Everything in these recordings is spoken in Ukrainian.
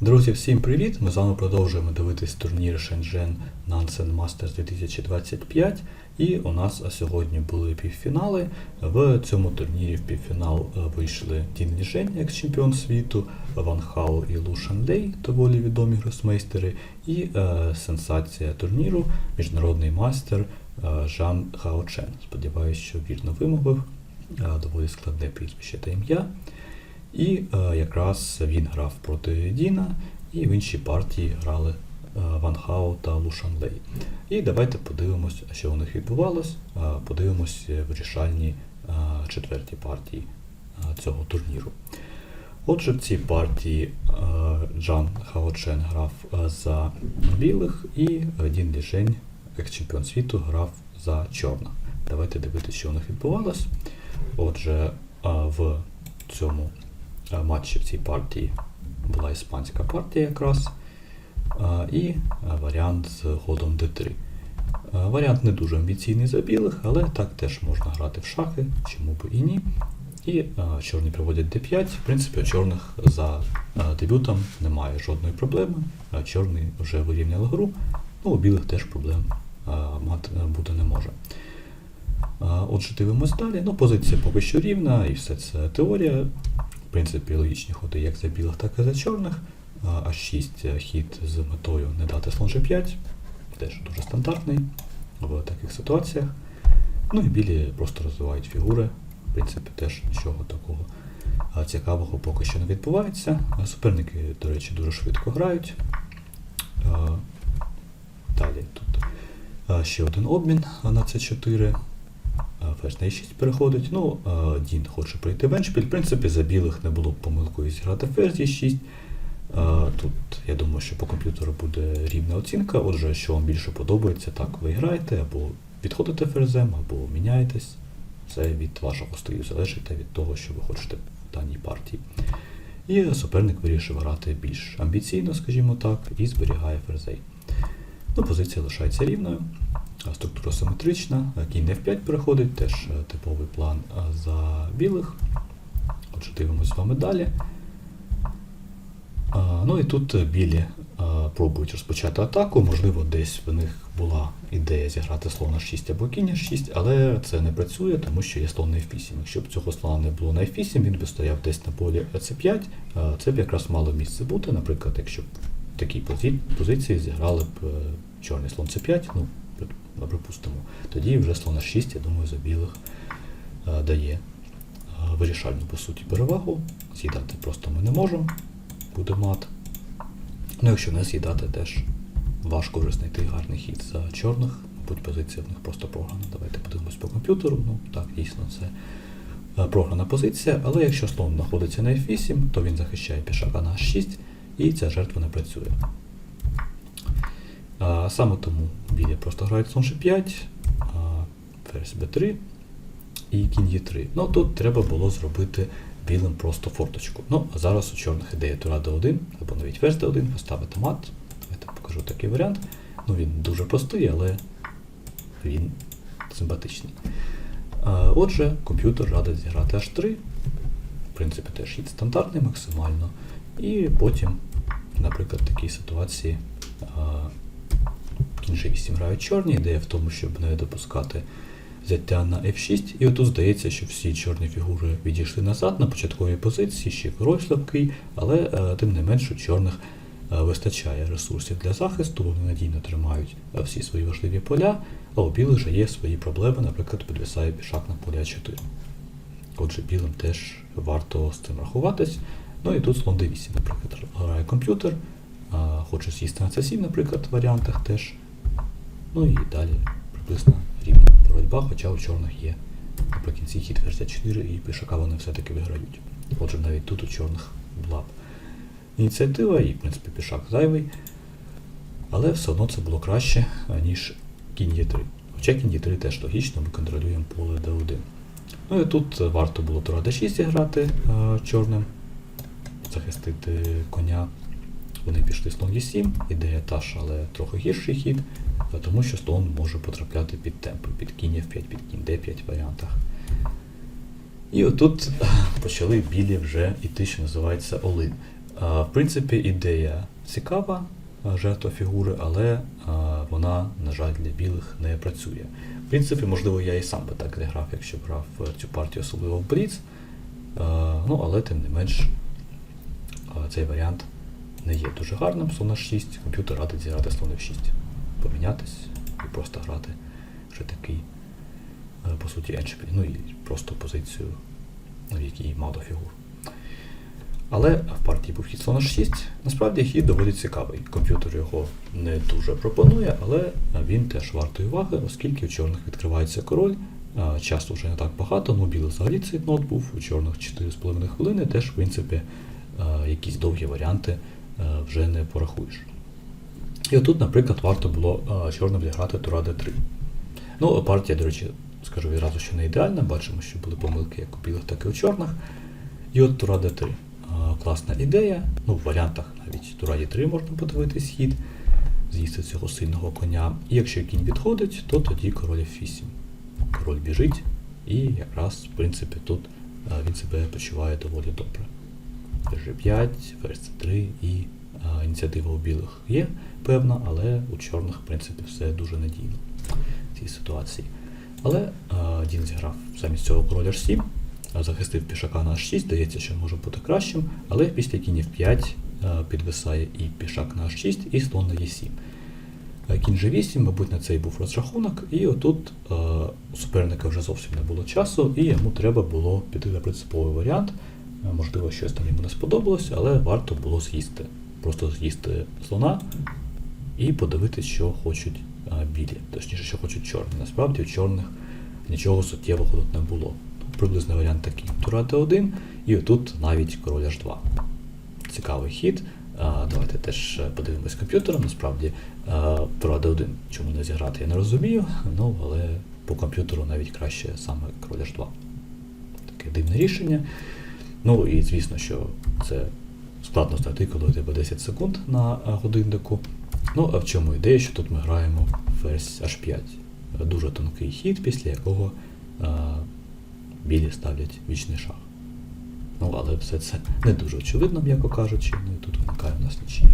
Друзі, всім привіт! Ми з вами продовжуємо дивитись турнір Shenzhen Nansen Masters 2025. І у нас сьогодні були півфінали. В цьому турнірі в півфінал е, вийшли Дін Ліжень, як чемпіон світу, Ван Хао і Лу Шанлей, доволі відомі гросмейстери, і е, сенсація турніру міжнародний майстер е, Жан Хао Чен. Сподіваюсь, що вірно вимовив. Е, доволі складне прізвище та ім'я. І е, якраз він грав проти Діна, і в іншій партії грали е, Ван Хао та Лушанлей. І давайте подивимось, що у них відбувалось. Е, подивимось вирішальні е, четверті партії е, цього турніру. Отже, в цій партії е, Джан Хаочен грав е, за білих, і Дін Ліжень, екс-чемпіон світу, грав за чорних. Давайте дивитися, що у них відбувалось. Отже, е, в цьому матчі в цій партії була іспанська партія якраз. е, І е, варіант з ходом d3. Е, Варіант не дуже амбіційний за білих, але так теж можна грати в шахи, чому б і ні. І е, чорні проводять d5. В принципі, у чорних за е, дебютом немає жодної проблеми. Е, Чорний вже вирівняли гру, ну у білих теж проблем е, мати е, бути не може. Отже, дивимось далі. Ну, позиція поки що рівна, і все це теорія. Принципі, логічні ходи як за білих, так і за чорних. А 6 хід з метою не дати слон G5. Теж дуже стандартний в таких ситуаціях. Ну і білі просто розвивають фігури. В принципі, теж нічого такого цікавого поки що не відбувається. Суперники, до речі, дуже швидко грають. Далі тут ще один обмін на C4. А, Ферзь на e6 переходить. Ну, Дін хоче пройти в еншпіль. В принципі, за білих не було б помилкою зіграти ферзь e6. Тут я думаю, що по комп'ютеру буде рівна оцінка. Отже, що вам більше подобається, так ви граєте, або відходите ферзем, або міняєтесь. Це від вашого стилю залежить та від того, що ви хочете в даній партії. І суперник вирішив грати більш амбіційно, скажімо так, і зберігає ферзей. Ну, позиція лишається рівною, структура симетрична, кінь F5 переходить, теж е, типовий план за білих. Отже, дивимось з вами далі. Ну і тут білі пробують розпочати атаку. Можливо, десь в них була ідея зіграти слона 6 або кінь 6, але це не працює, тому що є слон на F8. Якщо б цього слона не було на F8, він би стояв десь на полі C5. Це б якраз мало місце бути. Наприклад, якщо б в такій позиції зіграли б е, чорний слон C5, ну, ну, припустимо, тоді вже слон 6, я думаю, за білих е, дає е, вирішальну по суті перевагу. З'їдати просто ми не можемо буде мат. Ну, якщо не з'їдати, теж важко вже знайти гарний хід за чорних, мабуть, позиція в них просто програна. Давайте подивимось по комп'ютеру. Ну так, дійсно, це е, програна позиція, але якщо слон знаходиться на F8, то він захищає пішака на H6, і ця жертва не працює. А, саме тому білі просто грають слон G5, а, ферзь B3 і кінь Е3. Ну тут треба було зробити білим просто форточку. Ну, а зараз у чорних ідея тура d1, або навіть ферзь d1, поставити мат. Давайте покажу такий варіант. Ну він дуже простий, але він симпатичний. Отже, комп'ютер радить зіграти H3. В принципі, теж хід стандартний максимально. І потім, наприклад, в такій ситуації кінь G8 грають чорні. Ідея в тому, щоб не допускати взяття на F6, і отут здається, що всі чорні фігури відійшли назад на початковій позиції, ще король слабкий, але е, тим не менш у чорних е, вистачає ресурсів для захисту, вони надійно тримають е, всі свої важливі поля, а у білих же є свої проблеми, наприклад, підвисає пішак на поля 4. Отже, білим теж варто з цим рахуватись. Ну і тут слон d8, наприклад, грає комп'ютер, хоче з'їсти на c7, наприклад, в варіантах теж. Ну і далі приблизно рівна боротьба, хоча у чорних є наприкінці хід 4 і пішака вони все-таки виграють. Отже, навіть тут у чорних була б ініціатива і, в принципі, пішак зайвий. Але все одно це було краще, ніж кінь Е3. Хоча кінь Е3 теж логічно, ми контролюємо поле d1. Ну і тут варто було тура d6 зіграти е, чорним, захистити коня. Вони пішли слон e7, ідея та ж, але трохи гірший хід, тому що слон може потрапляти під темпи, під кінь F5, під кінь D5 варіантах. І отут е, почали білі вже іти, що називається Олин. В принципі, ідея цікава, а, жертва фігури, але вона, на жаль, для білих не працює. В принципі, можливо, я і сам би так не грав, якщо брав е, цю партію, особливо в Бріц. Ну, але тим не менш, цей варіант не є дуже гарним. Слон H6, комп'ютер радить зіграти слон F6. Помінятись і просто грати вже такий, е, по суті, еншпіль. Ну і просто позицію, в якій мало фігур. Але в партії був хід слон H6. Насправді хід доволі цікавий. Комп'ютер його не дуже пропонує, але він теж вартий уваги, оскільки у чорних відкривається король. А, Часу вже не так багато, ну білий взагалі цей нот був, у чорних 4,5 хвилини, теж, в принципі, якісь довгі варіанти вже не порахуєш. І отут, наприклад, варто було а, чорним зіграти тура d3. Ну, партія, до речі, скажу відразу, що не ідеальна, бачимо, що були помилки як у білих, так і у чорних. І от тура d3. Класна ідея. Ну, в варіантах навіть тура d3 можна подивитись хід, з'їсти цього сильного коня. І якщо кінь відходить, то тоді король f8. Король біжить, і якраз, в принципі, тут він себе почуває доволі добре. G5, ферзь c3 і ініціатива у білих є певна, але у чорних, в принципі, все дуже надійно в цій ситуації. Але а, Дін зіграв замість цього король h7, захистив пішака на h6, здається, що може бути кращим, але після кінь f5 а, підвисає і пішак на h6, і слон на e7. А Кінь G8, мабуть, на цей був розрахунок, і отут е, у суперника вже зовсім не було часу, і йому треба було піти на принциповий варіант. Е, Можливо, щось там йому не сподобалося, але варто було з'їсти. Просто з'їсти слона і подивитися, що хочуть білі, точніше, що хочуть чорні. Насправді у чорних нічого суттєвого тут не було. Приблизний варіант такий. Тура Д1, і отут навіть король H2. Цікавий хід. Давайте теж е, подивимось комп'ютером. Насправді е, Тура Д1 чому не зіграти, я не розумію. Ну, але по комп'ютеру навіть краще саме король H2. Таке дивне рішення. Ну і звісно, що це складно знайти, коли у тебе 10 секунд на е, годиннику. Ну, а в чому ідея, що тут ми граємо ферзь H5. Дуже тонкий хід, після якого е, білі ставлять вічний шах. Ну, але все це не дуже очевидно, м'яко кажучи, ну і тут виникає у нас нічия.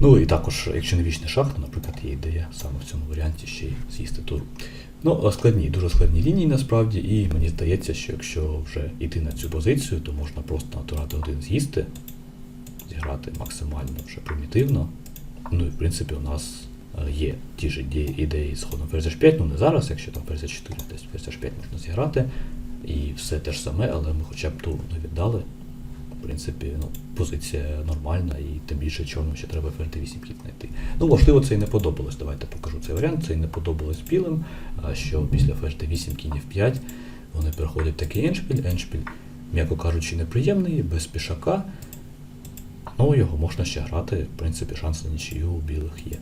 Ну і також, якщо не вічний шах, то, наприклад, є ідея саме в цьому варіанті ще й з'їсти туру. Ну, складні, дуже складні лінії насправді, і мені здається, що якщо вже йти на цю позицію, то можна просто натурати один з'їсти, зіграти максимально вже примітивно. Ну і в принципі у нас е, є ті ж ідеї, з ходом ферзь 5 ну не зараз, якщо там ферзь 4 десь ферзь 5 можна зіграти. І все те ж саме, але ми хоча б ту не віддали. В принципі, ну, позиція нормальна, і тим більше чорним ще треба ферзь 8 хід знайти. Ну, можливо, це і не подобалось. Давайте покажу цей варіант. Це і не подобалось білим, що після ферзь 8 кінь F5 вони переходять такий еншпіль. Еншпіль, м'яко кажучи, неприємний, без пішака. Ну, його можна ще грати, в принципі, шанс на нічию у білих є.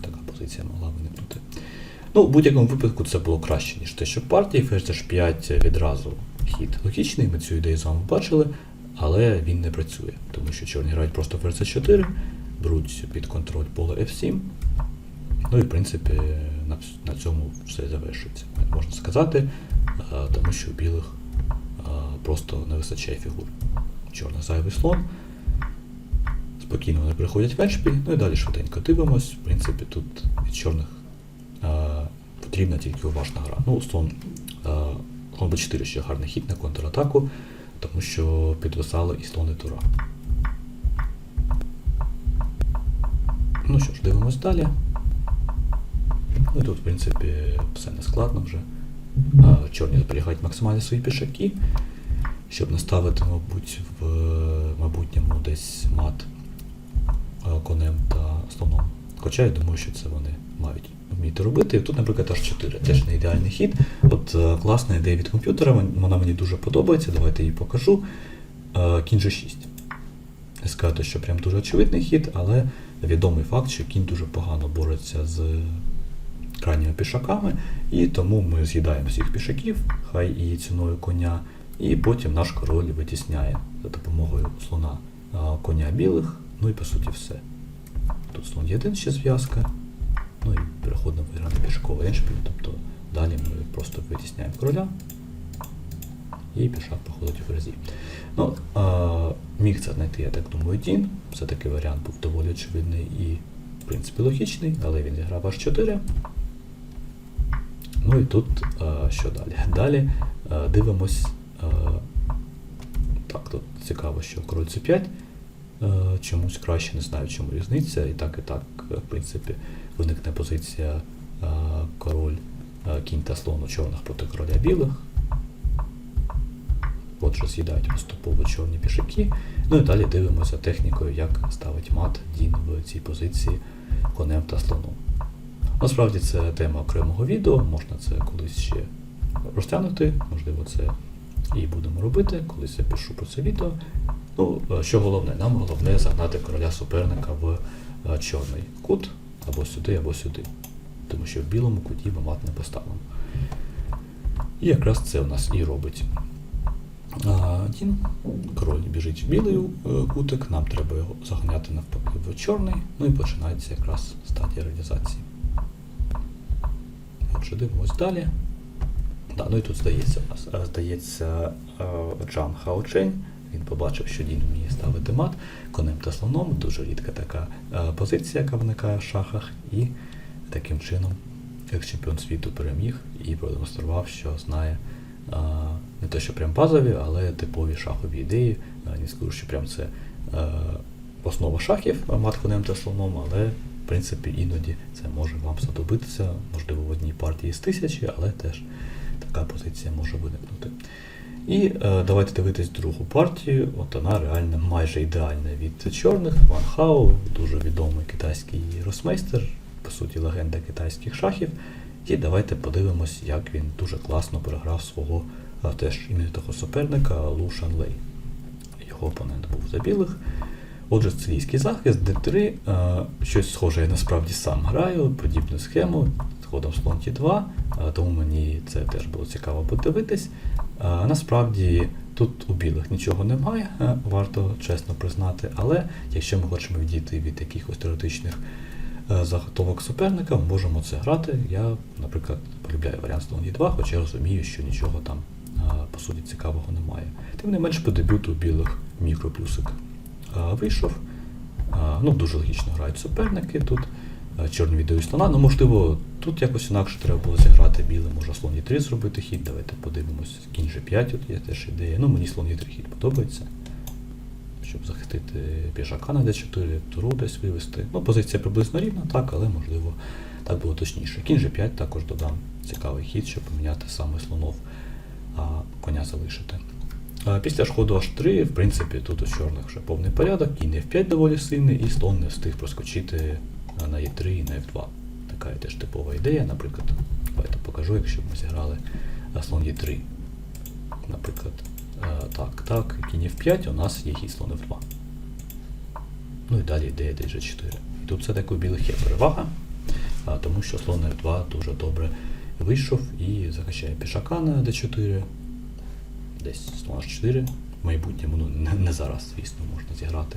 Така позиція могла виникнути. Ну, в будь-якому випадку це було краще, ніж те, що в партії ферзь H5 відразу хід логічний, ми цю ідею з вами бачили, але він не працює, тому що чорні грають просто ферзь 4 беруть під контроль поле F7. Ну і в принципі на, на цьому все завершується, можна сказати, тому що у білих просто не вистачає фігур. Чорний зайвий слон. Спокійно вони приходять в еншпіль, ну і далі швиденько дивимось. В принципі, тут від чорних а, потрібна тільки уважна гра. Ну, слон, слон b4 ще гарний хід на контратаку, тому що підвисали і слони тура. Ну що ж, дивимось далі. Ну і тут, в принципі, все не складно вже. Чорні зберігають максимально свої пішаки, щоб не ставити, мабуть, в майбутньому десь мат конем та слоном. Хоча я думаю, що це вони мають вміти робити. Тут, наприклад, H4 теж не ідеальний хід. От е, класна ідея від комп'ютера, вона мені дуже подобається. Давайте її покажу. Е, Кінь G6. Не сказати, що прям дуже очевидний хід, але відомий факт, що кінь дуже погано бореться з крайніми пішаками, і тому ми з'їдаємо всіх пішаків, хай і ціною коня, і потім наш король витісняє за допомогою слона коня білих, ну і по суті все. Тут слон є один ще зв'язка, ну і переходимо в грати пішаковий еншпіль, тобто далі ми просто витісняємо короля, і пішак проходить у ферзі. Ну, а, міг це знайти, я так думаю, Дін. Все-таки варіант був доволі очевидний і, в принципі, логічний, але він зіграв аж 4. Ну і тут а, що далі? Далі а, дивимось. Цікаво, що король c5 а, чомусь краще, не знаю, чому різниця. І так, і так, в принципі, виникне позиція а, король, кінь та слон у чорних проти короля білих. Отже, з'їдають поступово чорні пішаки. Ну і далі дивимося технікою, як ставить мат Дін в цій позиції конем та слоном. Насправді це тема окремого відео, можна це колись ще розтягнути, можливо, це і будемо робити, колись я пишу про це відео. Ну, е, що головне, нам головне загнати короля суперника в е, чорний кут, або сюди, або сюди. Тому що в білому куті ми мат не поставимо. І якраз це у нас і робить а, Дін. Король біжить в білий е, кутик, нам треба його заганяти навпаки в чорний, ну і починається якраз стадія реалізації. Отже, дивимось далі. Да, ну і тут здається, е, здається, е, Джан Хаочень. Він побачив, що Дін вміє ставити мат конем та слоном. Дуже рідка така е, позиція, яка виникає в шахах, і таким чином екс-чемпіон світу переміг і продемонстрував, що знає не те, що прям базові, але типові шахові ідеї. Не скажу, що прям це основа шахів, мат конем та слоном, але в принципі іноді це може вам знадобитися, можливо, в одній партії з тисячі, але теж така позиція може виникнути. І е, давайте дивитись другу партію. От вона реально майже ідеальна від чорних. Ван Хао, дуже відомий китайський росмейстер, по суті, легенда китайських шахів. І давайте подивимось, як він дуже класно переграв свого а, теж іменитого суперника Лу Шанлей. Його опонент був за білих. Отже, цилійський захист, d3, е, щось схоже, я насправді сам граю, подібну схему, ходом слон Т2, е, тому мені це теж було цікаво подивитись. Е, Насправді тут у білих нічого немає, е, варто чесно признати, але якщо ми хочемо відійти від якихось теоретичних заготовок суперника, ми можемо це грати. Я, наприклад, полюбляю варіант слон Д2, хоча розумію, що нічого там по суті цікавого немає. Тим не менш, по дебюту білих мікроплюсик вийшов. Ну, дуже логічно грають суперники тут. Е, Чорні віддають слона. Ну, можливо, тут якось інакше треба було зіграти білим, може слон e 3 зробити хід. Давайте подивимось. Кінь G5 тут є теж ідея. Ну, мені слон e 3 хід подобається. Щоб захистити пішака на d4, туру десь вивести. Ну, позиція приблизно рівна, так, але можливо так було точніше. Кінь G5 також додам цікавий хід, щоб поміняти саме слонов, а коня залишити. Після ж ходу H3, в принципі, тут у чорних вже повний порядок, кінь F5 доволі сильний, і слон не встиг проскочити на E3 і на F2. Така теж типова ідея, наприклад, давайте покажу, якщо б ми зіграли слон E3. Наприклад, е, так, так, кінь F5, у нас є хід слон F2. Ну і далі ідея G4. І тут все-таки у білих є перевага, тому що слон F2 дуже добре вийшов і захищає пішака на D4 десь слон H4 в майбутньому, ну не зараз, звісно, можна зіграти.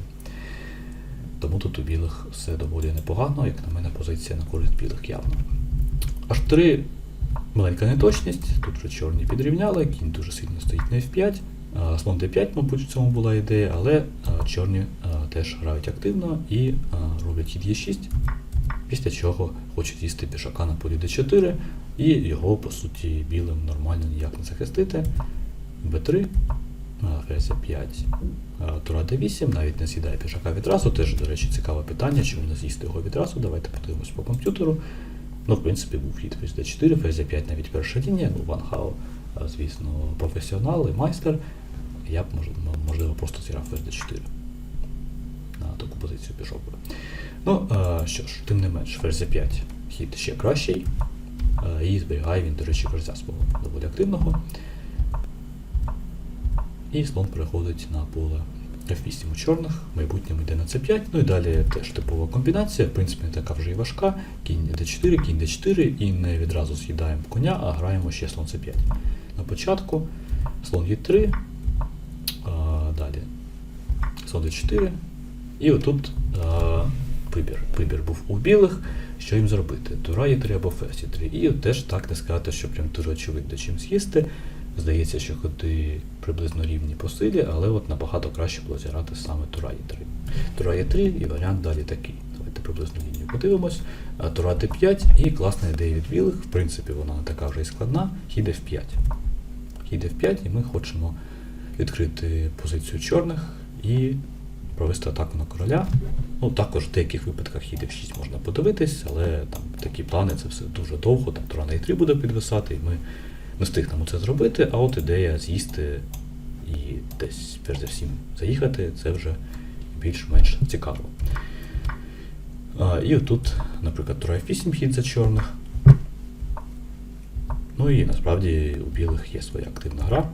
Тому тут у білих все доволі непогано, як на мене, позиція на користь білих явно. H3 маленька неточність, тут вже чорні підрівняли, кінь дуже сильно стоїть на F5. Слон D5, мабуть, в цьому була ідея, але чорні теж грають активно і роблять хід Е6, після чого хочуть їсти пішака на полі D4, і його, по суті, білим нормально ніяк не захистити. Б3, ферзь 5, тура d8, навіть не з'їдає пішака відразу. Теж, до речі, цікаве питання, чому не з'їсти його відразу. Давайте подивимось по комп'ютеру. Ну, в принципі, був хід ферзь d4, ферзь 5 навіть перша лінія, ну, Ван Хао, звісно, професіонал і майстер. Я б, можливо, просто зіграв ферзь d4. На таку позицію пішов би. Ну, що ж, тим не менш, ферзь 5 хід ще кращий. І зберігає він, до речі, ферзя свого доволі активного. І слон переходить на поле F8 у чорних, в майбутньому йде на C5, ну і далі теж типова комбінація, в принципі, не така вже і важка. Кінь D4, кінь D4, і не відразу з'їдаємо коня, а граємо ще слон C5. На початку слон E3, а, далі слон D4. І отут а, вибір. Вибір був у білих, що їм зробити. Тура E3 або ферзь E3. І теж так не сказати, що прям дуже очевидно чим з'їсти. Здається, що ходи приблизно рівні по силі, але от набагато краще було зіграти саме Тура Е3. Тура Е3 і варіант далі такий. Давайте приблизно лінію подивимось. А, Тура Д5 і класна ідея від білих. В принципі, вона не така вже і складна. Хід F5. Хід F5, і ми хочемо відкрити позицію чорних і провести атаку на короля. Ну, також в деяких випадках хід F6 можна подивитись, але там такі плани це все дуже довго, там тура на E3 буде підвисати, і ми не встигнемо це зробити, а от ідея з'їсти і десь, перш за всім, заїхати, це вже більш-менш цікаво. А, і отут, наприклад, тура F8 хід за чорних. Ну і насправді у білих є своя активна гра.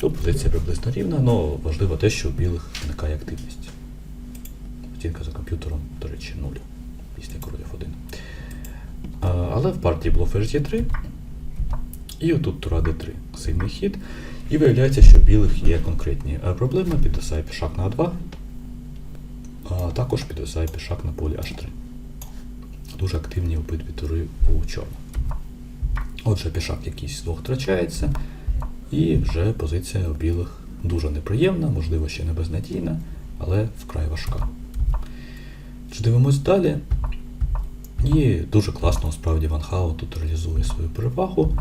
Тут позиція приблизно рівна, але важливо те, що у білих виникає активність. Оцінка за комп'ютером, до речі, 0 після короля F1. Але в партії було ферзь Е3, і отут тура d3. Сильний хід. І виявляється, що білих є конкретні е, проблеми. Підвисає пішак на А2, а також підвисає пішак на полі H3. Дуже активні обидві тури у чорного. Отже, пішак якийсь з двох втрачається, і вже позиція у білих дуже неприємна, можливо, ще не безнадійна, але вкрай важка. Чи дивимось далі? І дуже класно справді Ван Хао тут реалізує свою перевагу.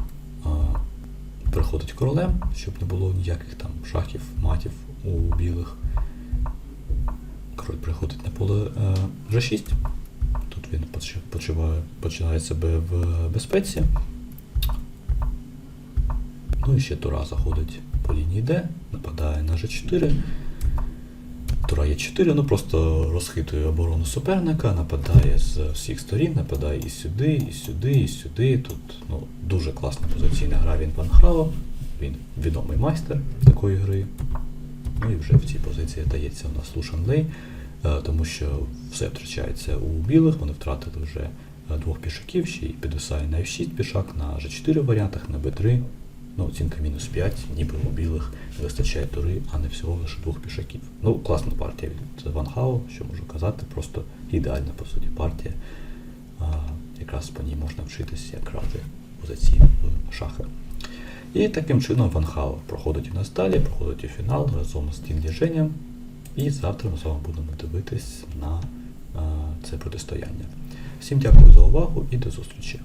Приходить королем, щоб не було ніяких там шахів, матів у білих. Король приходить на поле е, G6. Тут він почуває, починає себе в безпеці. Ну і ще Тура заходить по лінії D, нападає на G4. Тура Е4, ну просто розхитує оборону суперника, нападає з всіх сторін, нападає і сюди, і сюди, і сюди. Тут ну, дуже класна позиційна гра він Ван Хао. Він відомий майстер такої гри. Ну і вже в цій позиції дається у нас Лушан Лей, е, тому що все втрачається у білих, вони втратили вже е, двох пішаків, ще й підвисає на F6 пішак, на G4 варіантах, на B3. Ну, оцінка мінус 5, ніби у білих не вистачає тури, а не всього лише двох пішаків. Ну, класна партія від Ван Хао, що можу казати, просто ідеальна по суті партія. А, якраз по ній можна вчитися, як грати позиції в шахи. І таким чином Ван Хао проходить у нас далі, проходить у фінал разом з Тін Ліженням. І завтра ми з вами будемо дивитись на а, це протистояння. Всім дякую за увагу і до зустрічі!